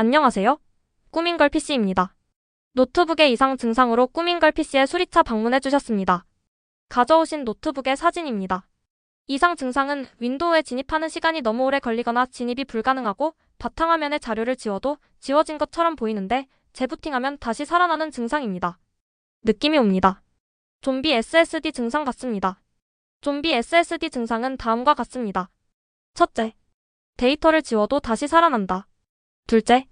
안녕하세요. 꾸민걸 PC입니다. 노트북의 이상 증상으로 꾸민걸 PC에 수리차 방문해 주셨습니다. 가져오신 노트북의 사진입니다. 이상 증상은 윈도우에 진입하는 시간이 너무 오래 걸리거나 진입이 불가능하고 바탕화면의 자료를 지워도 지워진 것처럼 보이는데 재부팅하면 다시 살아나는 증상입니다. 느낌이 옵니다. 좀비 SSD 증상 같습니다. 좀비 SSD 증상은 다음과 같습니다. 첫째, 데이터를 지워도 다시 살아난다. 둘째,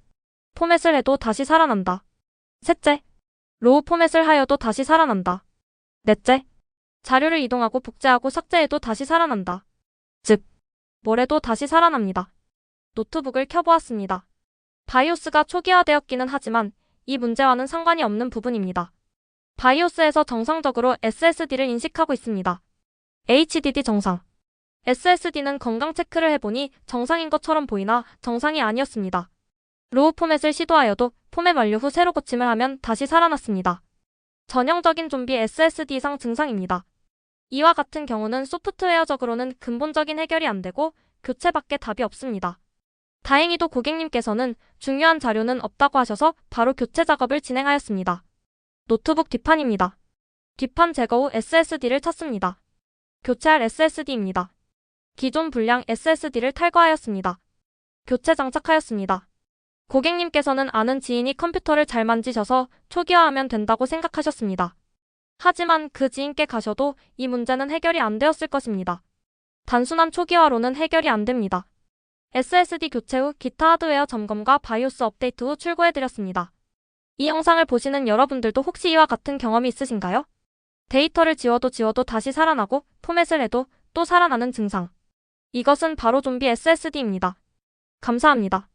포맷을 해도 다시 살아난다. 셋째, 로우 포맷을 하여도 다시 살아난다. 넷째, 자료를 이동하고 복제하고 삭제해도 다시 살아난다. 즉, 뭘 해도 다시 살아납니다. 노트북을 켜보았습니다. 바이오스가 초기화되었기는 하지만 이 문제와는 상관이 없는 부분입니다. 바이오스에서 정상적으로 SSD를 인식하고 있습니다. HDD 정상. SSD는 건강 체크를 해보니 정상인 것처럼 보이나 정상이 아니었습니다. 로우 포맷을 시도하여도 포맷 완료 후 새로 고침을 하면 다시 살아났습니다. 전형적인 좀비 SSD 이상 증상입니다. 이와 같은 경우는 소프트웨어적으로는 근본적인 해결이 안 되고 교체밖에 답이 없습니다. 다행히도 고객님께서는 중요한 자료는 없다고 하셔서 바로 교체 작업을 진행하였습니다. 노트북 뒷판입니다. 뒷판 제거 후 SSD를 찾습니다. 교체할 SSD입니다. 기존 불량 SSD를 탈거하였습니다. 교체 장착하였습니다. 고객님께서는 아는 지인이 컴퓨터를 잘 만지셔서 초기화하면 된다고 생각하셨습니다. 하지만 그 지인께 가셔도 이 문제는 해결이 안 되었을 것입니다. 단순한 초기화로는 해결이 안 됩니다. SSD 교체 후 기타 하드웨어 점검과 바이오스 업데이트 후 출고해드렸습니다. 이 영상을 보시는 여러분들도 혹시 이와 같은 경험이 있으신가요? 데이터를 지워도 지워도 다시 살아나고 포맷을 해도 또 살아나는 증상. 이것은 바로 좀비 SSD입니다. 감사합니다.